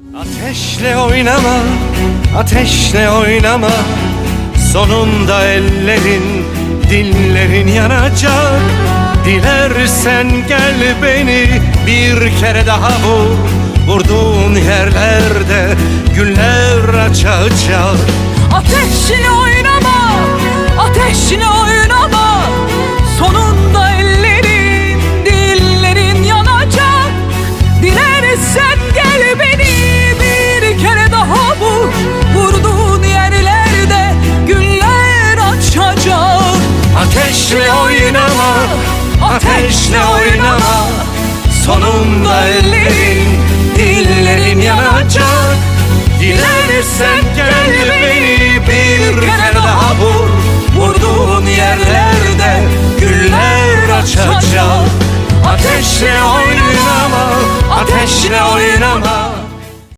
Ateşle oynama, ateşle oynama. Sonunda ellerin, dillerin yanacak. Dilersen gel beni bir kere daha vur. Vurduğun yerlerde güller açacak Ateşle Ateşle oynama, ateşle oynama. Sonunda ellerin, dillerin yanacak. Dilersen gel beni bir kere daha vur. Vurduğun yerlerde güller açacak. Ateşle oynama, ateşle oynama